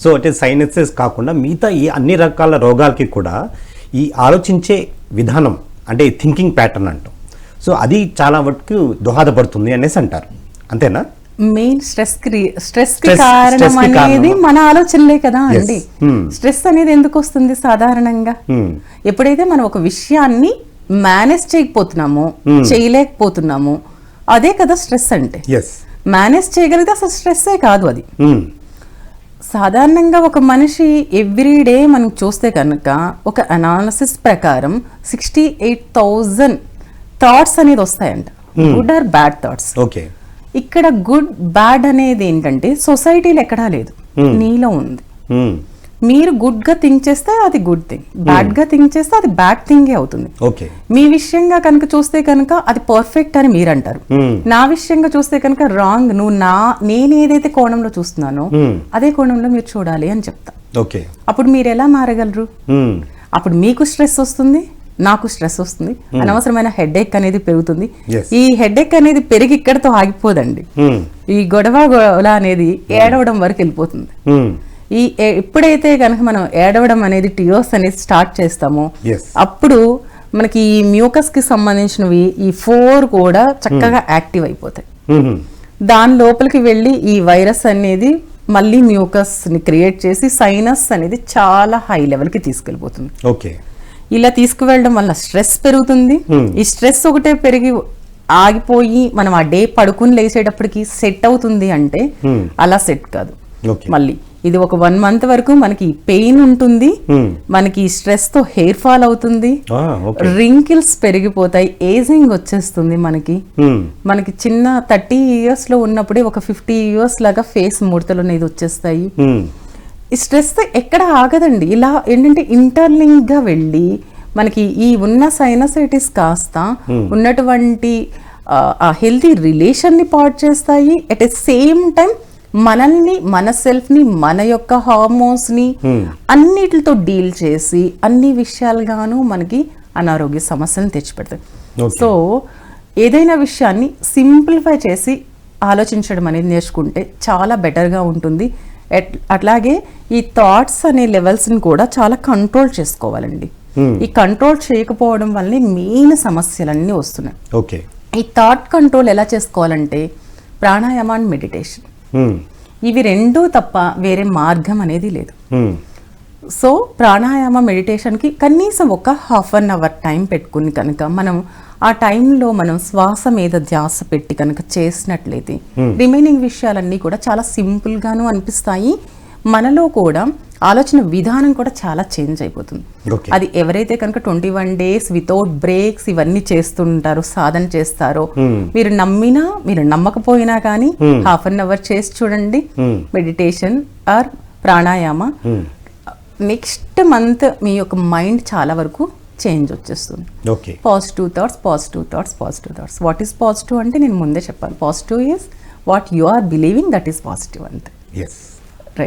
So అంటే sinuses కాకుండా మిగతా ఈ అన్ని రకాల రోగాలకి కూడా ఈ ఆలోచించే విధానం అంటే థింకింగ్ ప్యాటర్న్ అంటాం. సో అది చాలా వరకు దోహదపడుతుంది అనేసి అంటారు. అంతేనా? మెయిన్ స్ట్రెస్కి స్ట్రెస్కి కారణం. అనేది. మన ఆలోచనలే కదా. అండి. Hmm. స్ట్రెస్ అనేది ఎందుకు వస్తుంది సాధారణంగా? Hmm. ఎప్పుడైతే మనం ఒక విషయాన్ని మేనేజ్ చేయకపోతున్నామో చేయలేకపోతున్నామో అదే కదా స్ట్రెస్ అంటే. మేనేజ్ చేయగలిగితే అసలు స్ట్రెస్సే కాదు అది. సాధారణంగా ఒక మనిషి ఎవ్రీ డే మనం చూస్తే కనుక ఒక అనాలిసిస్ ప్రకారం సిక్స్టీ ఎయిట్ థౌజండ్ థాట్స్ అనేది వస్తాయంట. Good or bad thoughts okay ఇక్కడ గుడ్ బ్యాడ్ అనేది ఏంటంటే సొసైటీలో ఎక్కడా లేదు. నీలో ఉంది. మీరు గుడ్గా థింక్ చేస్తే అది గుడ్ థింగ్ బ్యాడ్గా థింక్ చేస్తే అది బ్యాడ్ థింగే అవుతుంది. ఓకే మీ విషయంగా కనుక చూస్తే కనుక అది పర్ఫెక్ట్ అని మీరు అంటారు నా విషయంగా చూస్తే కనుక రాంగ్ నువ్వు నా నేను ఏదైతే కోణంలో చూస్తున్నానో అదే కోణంలో మీరు చూడాలి అని చెప్తా. ఓకే అప్పుడు మీరు ఎలా మారగలరు? అప్పుడు మీకు స్ట్రెస్ వస్తుంది నాకు స్ట్రెస్ వస్తుంది. అనవసరమైన హెడ్ ఎక్ అనేది పెరుగుతుంది. ఈ హెడ్ ఎక్ అనేది పెరిగి ఇక్కడతో ఆగిపోదండి. ఈ గొడవ గొడవ అనేది ఏడవడం వరకు వెళ్ళిపోతుంది. ఈ ఎప్పుడైతే కనుక మనం ఏడవడం అనేది టియోస్ అనేది స్టార్ట్ చేస్తామో. అప్పుడు మనకి ఈ మ్యూకస్కి సంబంధించినవి ఈ ఫోర్ కూడా చక్కగా యాక్టివ్ అయిపోతాయి. దాని లోపలికి వెళ్ళి ఈ వైరస్ అనేది మళ్ళీ మ్యూకస్ని క్రియేట్ చేసి సైనస్ అనేది చాలా హై లెవెల్కి తీసుకెళ్ళిపోతుంది. ఓకే ఇలా తీసుకువెళ్ళడం వల్ల స్ట్రెస్ పెరుగుతుంది. ఈ స్ట్రెస్ ఒకటే పెరిగి ఆగిపోయి మనం ఆ డే పడుకుని లేచేటప్పటికి సెట్ అవుతుంది అంటే అలా సెట్ కాదు. మళ్ళీ. ఇది ఒక వన్ మంత్ వరకు మనకి పెయిన్ ఉంటుంది మనకి స్ట్రెస్తో హెయిర్ ఫాల్ అవుతుంది రింకిల్స్ పెరిగిపోతాయి ఏజింగ్ వచ్చేస్తుంది మనకి. మనకి చిన్న థర్టీ ఇయర్స్లో ఉన్నప్పుడే ఒక ఫిఫ్టీ ఇయర్స్ లాగా ఫేస్ ముడతలు అనేది వచ్చేస్తాయి. ఈ స్ట్రెస్ ఎక్కడ ఆగదండి. ఇలా ఏంటంటే ఇంటర్లింక్గా వెళ్ళి మనకి ఈ ఉన్న సైనసైటిస్ కాస్త ఉన్నటువంటి ఆ, హెల్తీ రిలేషన్ని పాడు చేస్తాయి. అట్ ఎ సేమ్ టైం మనల్ని మన సెల్ఫ్ని మన యొక్క హార్మోన్స్ని అన్నిటితో డీల్ చేసి అన్ని విషయాలుగాను మనకి అనారోగ్య సమస్యలను తెచ్చిపెడతాయి. సో ఏదైనా విషయాన్ని సింప్లిఫై చేసి ఆలోచించడం అనేది నేర్చుకుంటే చాలా బెటర్గా ఉంటుంది. అట్లాగే ఈ థాట్స్ అనే లెవెల్స్ని కూడా చాలా కంట్రోల్ చేసుకోవాలండి. ఈ కంట్రోల్ చేయకపోవడం వల్లనే మెయిన్ సమస్యలన్నీ వస్తున్నాయి. ఓకే. ఈ థాట్ కంట్రోల్ ఎలా చేసుకోవాలంటే ప్రాణాయామ అండ్ మెడిటేషన్. ఇవి రెండూ తప్ప వేరే మార్గం అనేది లేదు. సో ప్రాణాయామ మెడిటేషన్కి కనీసం ఒక హాఫ్ అన్ అవర్ టైం పెట్టుకుని కనుక మనం ఆ టైంలో మనం శ్వాస మీద ధ్యాస పెట్టి కనుక చేసినట్లయితే రిమైనింగ్ విషయాలన్నీ కూడా చాలా సింపుల్గాను అనిపిస్తాయి. మనలో కూడా ఆలోచన విధానం కూడా చాలా చేంజ్ అయిపోతుంది. అది ఎవరైతే కనుక twenty one days without breaks ఇవన్నీ చేస్తుంటారో సాధన చేస్తారో మీరు నమ్మినా మీరు నమ్మకపోయినా కానీ హాఫ్ అన్ అవర్ చేసి చూడండి. Meditation or pranayama. Next month మీ యొక్క మైండ్ చాలా వరకు చేంజ్ వచ్చేస్తుంది. Positive thoughts positive thoughts positive thoughts. What is positive అంటే నేను ముందే చెప్పాను. Positive is what you are believing that is positive అంతే.